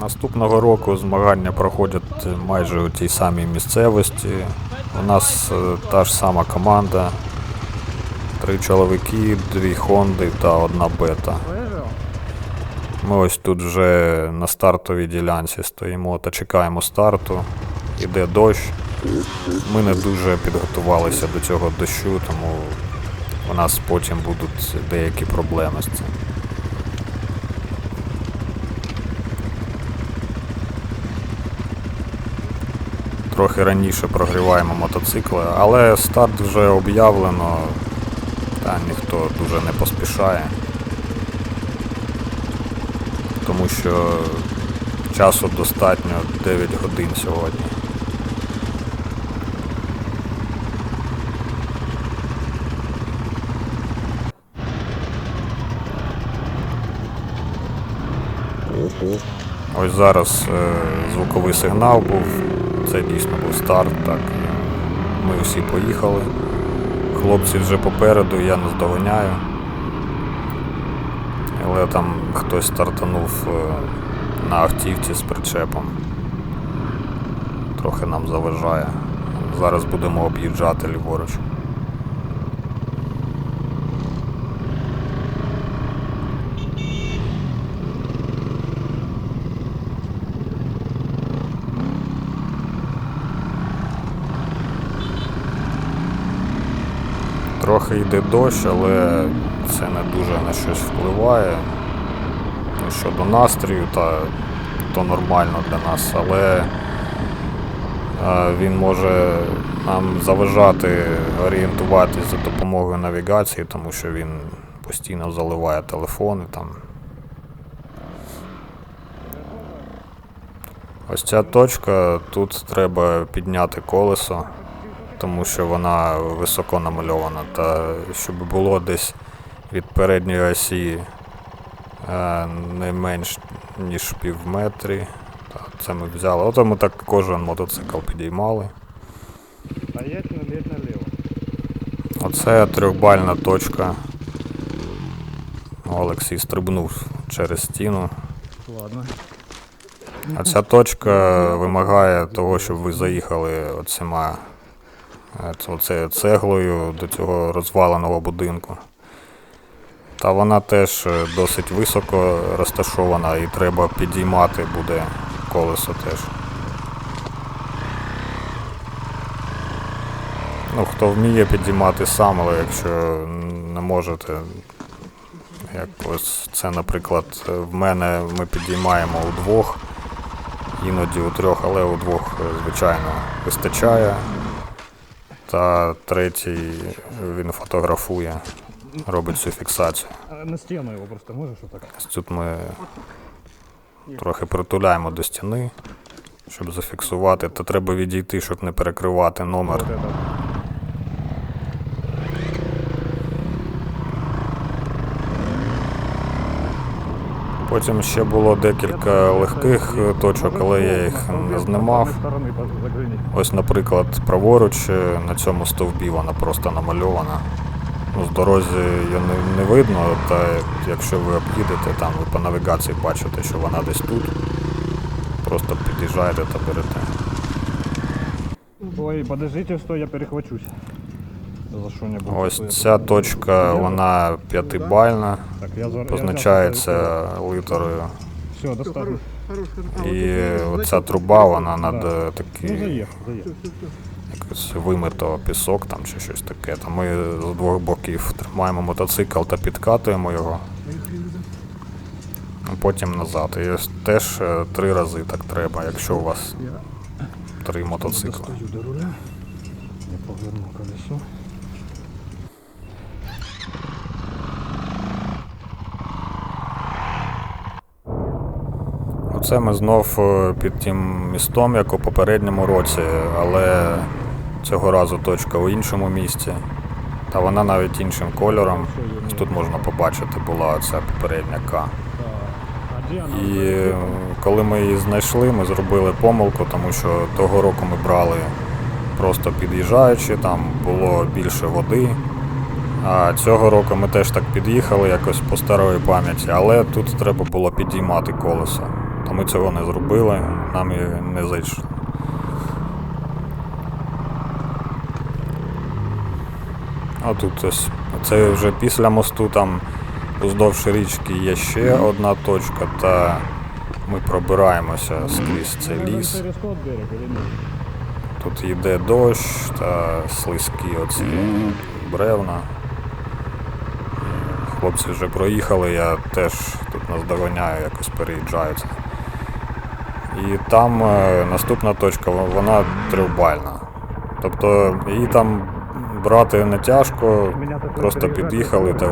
Наступного року змагання проходять майже у тій самій місцевості. У нас е, та ж сама команда. Три чоловіки, дві Хонди та одна бета. Ми ось тут вже на стартовій ділянці стоїмо та чекаємо старту. Іде дощ. Ми не дуже підготувалися до цього дощу, тому у нас потім будуть деякі проблеми з цим. Трохи раніше прогріваємо мотоцикли, але старт вже об'явлено, та ніхто дуже не поспішає. Тому що часу достатньо 9 годин сьогодні. Ось зараз е, звуковий сигнал був. Це дійсно був старт. Так. Ми всі поїхали. Хлопці вже попереду, я наздоганяю. Але там хтось стартанув е, на автівці з причепом. Трохи нам заважає. Зараз будемо об'їжджати ліворуч. Трохи йде дощ, але це не дуже на щось впливає. Ну, Щодо настрою, та то нормально для нас, але е, він може нам заважати орієнтуватись за допомогою навігації, тому що він постійно заливає телефони там. Ось ця точка, тут треба підняти колесо тому що вона високо намальована. Та щоб було десь від передньої осі е, не менш ніж пів метрі. Та Це ми взяли. Ото ми так кожен мотоцикл підіймали. Стоять налеть налево. Оце трьохбальна точка. Олексій стрибнув через стіну. Ладно. А ця точка вимагає того, щоб ви заїхали оцима це- цеглою до цього розваленого будинку. Та вона теж е, досить високо розташована і треба підіймати буде колесо теж. Ну, хто вміє підіймати сам, але якщо не можете, як ось це, наприклад, в мене ми підіймаємо удвох, іноді у трьох, але удвох, е, звичайно, вистачає. Та третій він фотографує, робить цю фіксацію. На стіну його просто можеш отак? Тут ми трохи притуляємо до стіни, щоб зафіксувати. Та треба відійти, щоб не перекривати номер. Потім ще було декілька легких точок, але я їх не знімав. Ось, наприклад, праворуч е, на цьому стовбі вона просто намальована. Ну, з дорозі її не, видно, та якщо ви об'їдете, там ви по навігації бачите, що вона десь тут. Просто під'їжджаєте та берете. Ой, подождите, что я перехвачусь. Ось ця точка, вона п'ятибальна, Так, я за... позначається достаточно. І оця труба, вона над е, Ну, такий заехал. якось вимито пісок там чи щось таке. Та ми з двох боків тримаємо мотоцикл та підкатуємо його. Потім назад. І теж е, три рази так треба, якщо у вас три мотоцикли. Достаю до руля. Я поверну колесо. Оце ми знов е, під тим містом, як у попередньому році, але цього разу точка у іншому місці. Та вона навіть іншим кольором. Тут можна побачити, була ця попередня К. І е, коли ми її знайшли, ми зробили помилку, тому що того року ми брали просто під'їжджаючи, там було більше води. А цього року ми теж так під'їхали якось по старої пам'яті, але тут треба було підіймати колесо. То ми цього не зробили, нам і не зайшло. А тут ось, це вже після мосту, там уздовж річки є ще одна точка, та ми пробираємося скрізь цей ліс. Тут йде дощ та слизькі оці бревна. Хлопці вже проїхали, я теж тут наздоганяю, якось переїжджаються. І там е, наступна точка, вона трьохбальна. Тобто її там брати не тяжко, просто під'їхали та,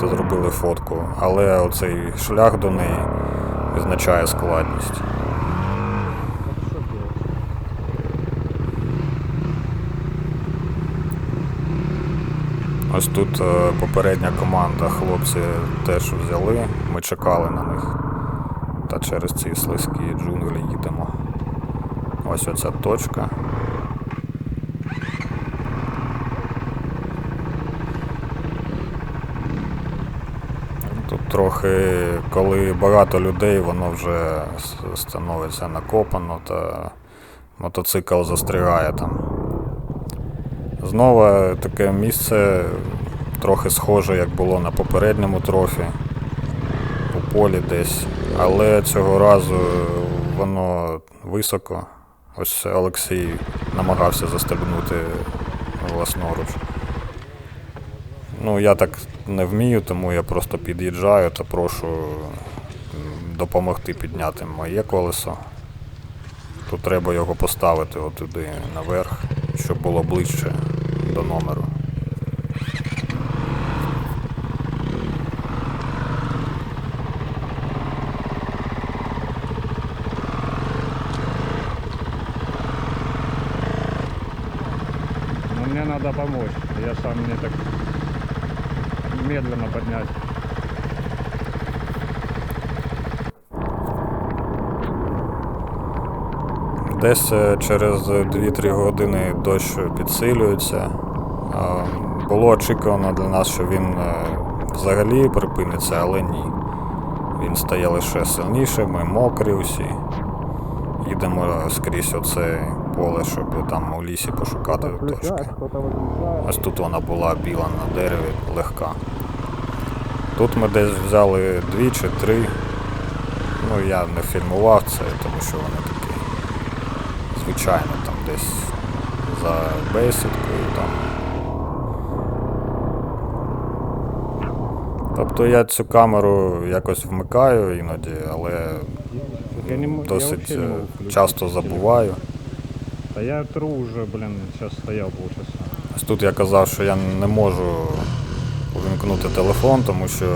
та зробили фотку. Але оцей шлях до неї визначає складність. Ось тут е, попередня команда, хлопці теж взяли, ми чекали на них. Та через ці слизькі джунглі їдемо. Ось оця точка. Тут трохи, коли багато людей, воно вже становиться накопано та мотоцикл застрягає там. Знову таке місце трохи схоже, як було на попередньому трофі у полі десь. Але цього разу воно високо. Ось Олексій намагався застебнути власноруч. Ну, я так не вмію, тому я просто під'їжджаю та прошу допомогти підняти моє колесо. Тут треба його поставити отуди наверх, щоб було ближче до номеру. Мне надо помочь. Я сам не так медленно поднять. Десь е, через 2-3 години дощ підсилюється. Було очікувано для нас, що він е, взагалі припиниться, але ні. Він стає лише сильніше, ми мокрі усі. Їдемо скрізь оце поле, щоб там у лісі пошукати точки. Ось тут вона була біла на дереві, легка. Тут ми десь взяли дві чи три. Ну я не фільмував це, тому що вони такі звичайно там десь за бесідкою там. Тобто я цю камеру якось вмикаю іноді, але досить е, часто забуваю. Да я тру уже, блин, сейчас стоял полчаса. Ось тут я казав, що я не можу увімкнути телефон, тому що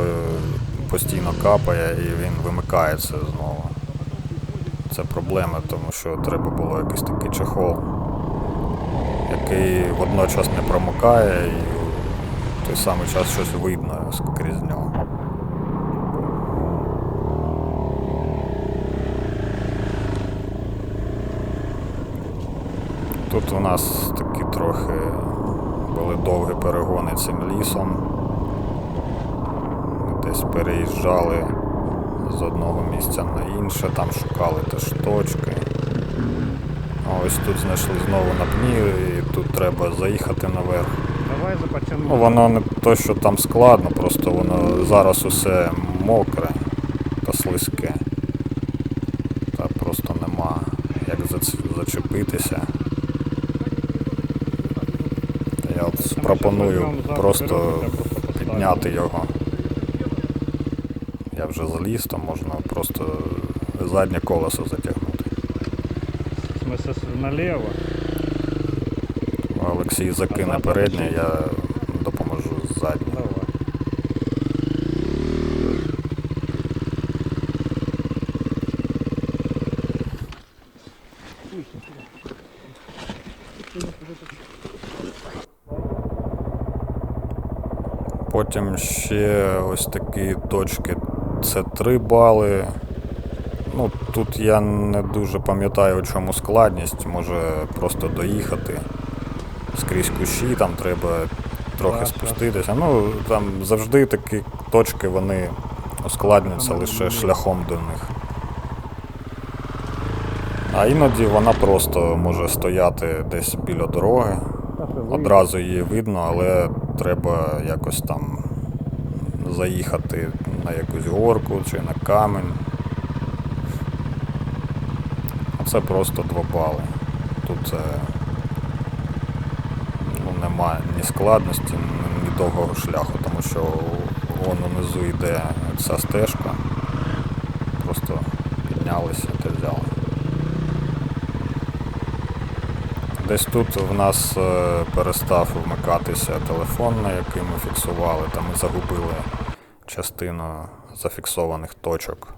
постійно капає і він вимикається знову. Це проблема, тому що треба було якийсь такий чехол, який водночас не промокає і в той самий час щось видно скрізь нього. Тут у нас такі трохи були довгі перегони цим лісом. Десь переїжджали з одного місця на інше, там шукали теж точки. А ось тут знайшли знову на пні, і тут треба заїхати наверх. Давай. Ну, воно не то, що там складно, просто воно зараз усе мокре та слизьке. Та просто нема як зачепитися. Та Я от пропоную просто підняти його. Я вже заліз, то можна просто заднє колесо затягнути. Смысле, наліво. Олексій закине переднє, я допоможу заднє. Давай. Потім ще ось такі точки. Це 3 бали. Ну, тут я не дуже пам'ятаю, у чому складність. Може просто доїхати. Скрізь кущі, там треба трохи Так, спуститися. Ну, там завжди такі точки вони ускладнюються лише шляхом до них. А іноді вона просто може стояти десь біля дороги. Одразу її видно, але треба якось там заїхати на якусь горку чи на камінь. Це просто два бали. Тут е, ну, немає ні складності, ні, довгого шляху, тому що вон унизу йде ця стежка. Просто піднялися та взяли. Десь тут в нас е, перестав вмикатися телефон, на який ми фіксували, та ми загубили частину зафіксованих точок.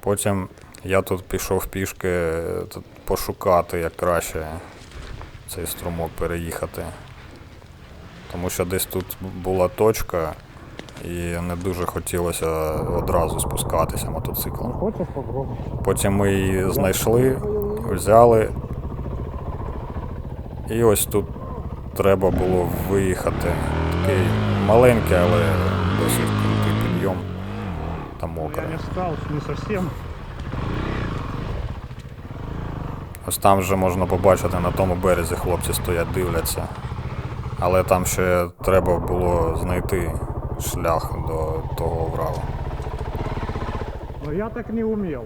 Потім я тут пішов пішки е, пошукати, як краще цей струмок переїхати. Тому що десь тут була точка, і не дуже хотілося одразу спускатися мотоциклом. Потім ми її знайшли, взяли. І ось тут треба було виїхати. Такий маленький, але досить крутий підйом та Я не стал, не совсем. Ось там вже можна побачити на тому березі хлопці стоять, дивляться. Але там ще треба було знайти шлях до того врагу. Но я так не умел.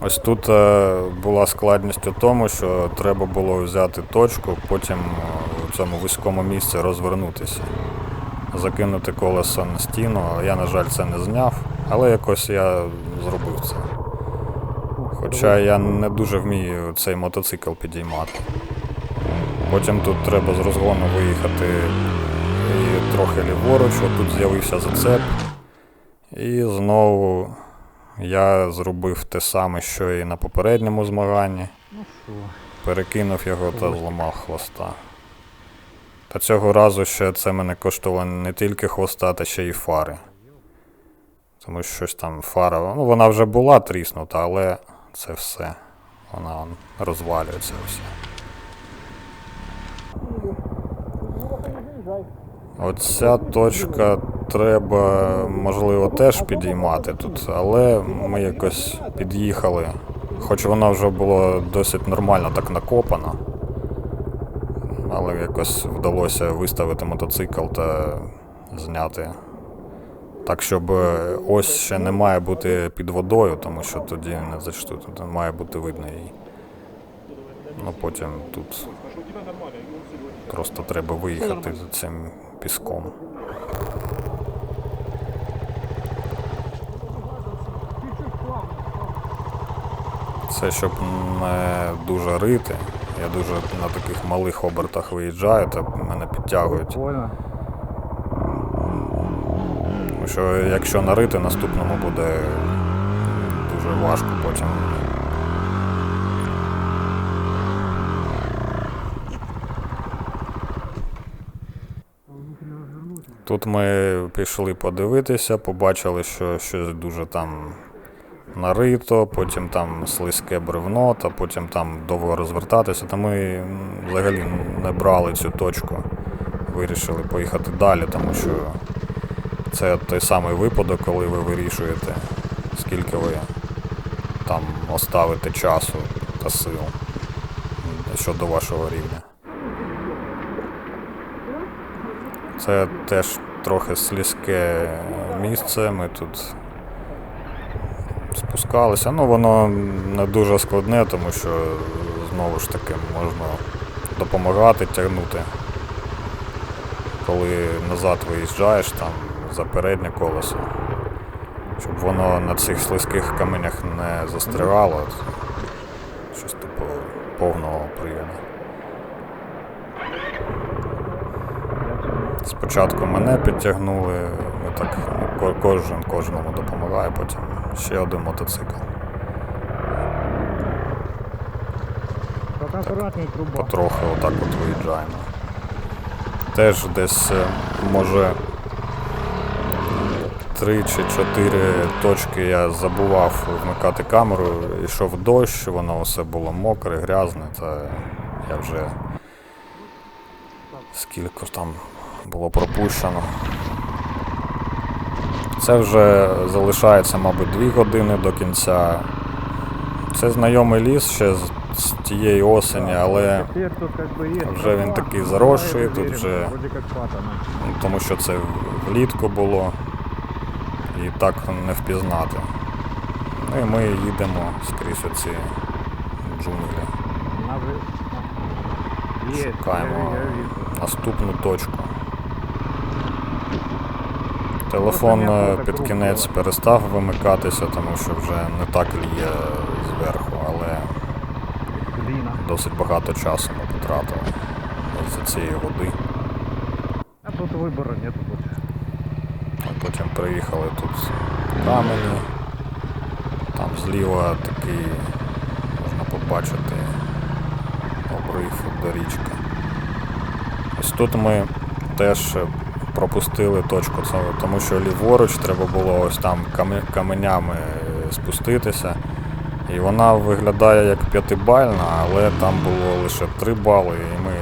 Ось тут е, була складність у тому, що треба було взяти точку, потім е, у цьому вузькому місці розвернутися, закинути колесо на стіну. Я, на жаль, це не зняв, але якось я зробив це. Хоча я не дуже вмію цей мотоцикл підіймати. Потім тут треба з розгону виїхати і трохи ліворуч, тут з'явився зацеп. І знову я зробив те саме, що і на попередньому змаганні. Ну? Перекинув його та зламав хвоста. Та цього разу ще це мене коштувало не тільки хвоста, та ще й фари. Тому що щось там фара. Ну, вона вже була тріснута, але це все. Вона розвалюється все. Оця точка треба, можливо, теж підіймати тут, але ми якось під'їхали. Хоч вона вже була досить нормально так накопана. Але якось вдалося виставити мотоцикл та зняти. Так, щоб е, ось ще не має бути під водою, тому що тоді не зачту, тут має бути видно її. Ну потім тут просто треба виїхати за цим піском. Це щоб не дуже рити. Я дуже на таких малих обертах виїжджаю, та мене підтягують. Тому що якщо нарити, наступному буде дуже важко потім. Тут ми пішли подивитися, побачили, що щось дуже там нарито, потім там слизьке бревно, та потім там довго розвертатися. Та ми взагалі не брали цю точку. Вирішили поїхати далі, тому що це той самий випадок, коли ви вирішуєте, скільки ви там оставите часу та сил щодо вашого рівня. Це теж трохи слізьке місце. Ми тут спускалися. Ну, воно не дуже складне, тому що знову ж таки можна допомагати тягнути. Коли назад виїжджаєш там за переднє колесо, щоб воно на цих слизьких каменях не застрягало. Щось типу повного прийому. Спочатку мене підтягнули, так кожен кожному допомагає, потім ще один мотоцикл. Потрохи отак от виїжджаємо. Теж десь е, може три чи чотири точки я забував вмикати камеру, йшов дощ, воно все було мокре, грязне, та я вже скільки там було пропущено. Це вже залишається, мабуть, дві години до кінця Це знайомий ліс ще з, тієї осені, але вже він такий заросший, тут вже- ну, тому що це влітку було і так не впізнати. Ну і ми їдемо скрізь оці джунглі. Шукаємо наступну точку. Телефон е, під кінець перестав вимикатися, тому що вже не так ліє зверху, але досить багато часу ми потратили з цієї води. А тут выбора нету тут. А потім приїхали тут камені. Там зліва такий можна побачити обрив до річки. Ось тут ми теж пропустили точку, тому що ліворуч треба було ось там каменями е, спуститися. І вона виглядає як п'ятибальна, але там було лише три бали, і ми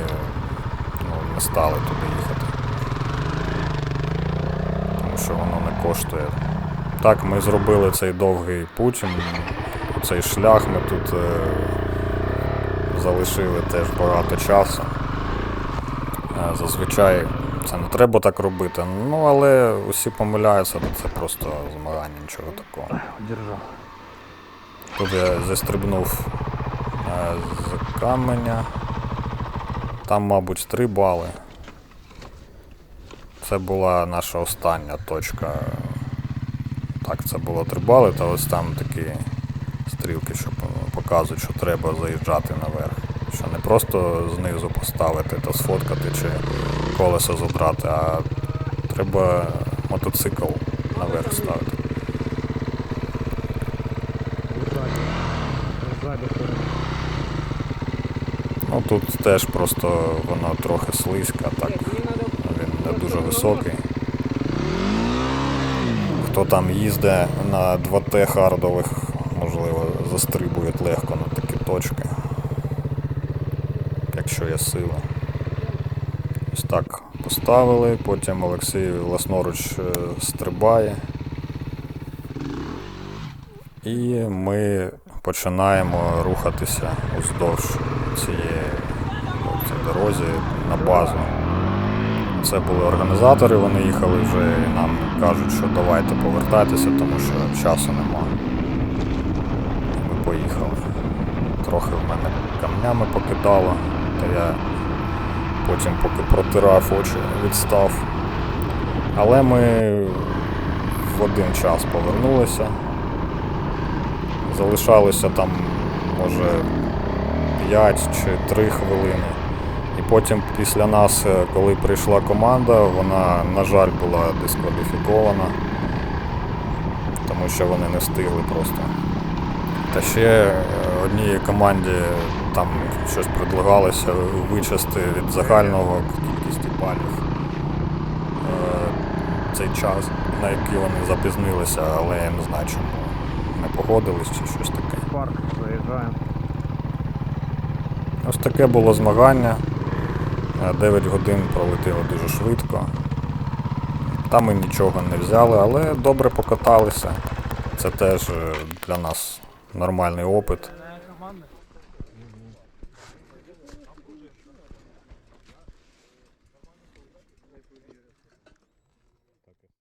ну, не стали туди їхати тому що воно не коштує. Так, ми зробили цей довгий путь, цей шлях ми тут е, залишили теж багато часу. Е, зазвичай це не треба так робити, ну але усі помиляються, це просто змагання, нічого такого. Держал. Тут я застрибнув е, з каменя. Там, мабуть, 3 бали. Це була наша остання точка. Так, це було 3 бали, та ось там такі стрілки, що показують, що треба заїжджати наверх. Що не просто знизу поставити та сфоткати чи колесо задрати, а треба мотоцикл наверх ставити. Ну тут теж просто воно трохи слизько, так він не дуже високий. Хто там їздить на 2Т хардових, можливо, застрибує легко на такі точки. Якщо є сила. Ось так поставили, потім Олексій власноруч е, стрибає. І ми починаємо рухатися уздовж цієї ну, дорозі на базу. Це були організатори, вони їхали вже і нам кажуть, що давайте повертайтеся, тому що часу нема. Ми поїхали. Трохи в мене камнями покидало, та я потім, поки протирав очі, відстав. Але ми в один час повернулися. Залишалося там, може, 5 чи 3 хвилини. І потім після нас, е, коли прийшла команда, вона, на жаль, була дискваліфікована, тому що вони не встигли просто. Та ще е, одній команді там щось предлагалося вичасти від загального кількості балів е, цей час, на який вони запізнилися, але я не знаю чому. Не погодились чи щось таке. Парк заезжаем. Ось таке було змагання. 9 годин пролетіло дуже швидко. Там ми нічого не взяли, але добре покаталися. Це теж е, для нас нормальний опит.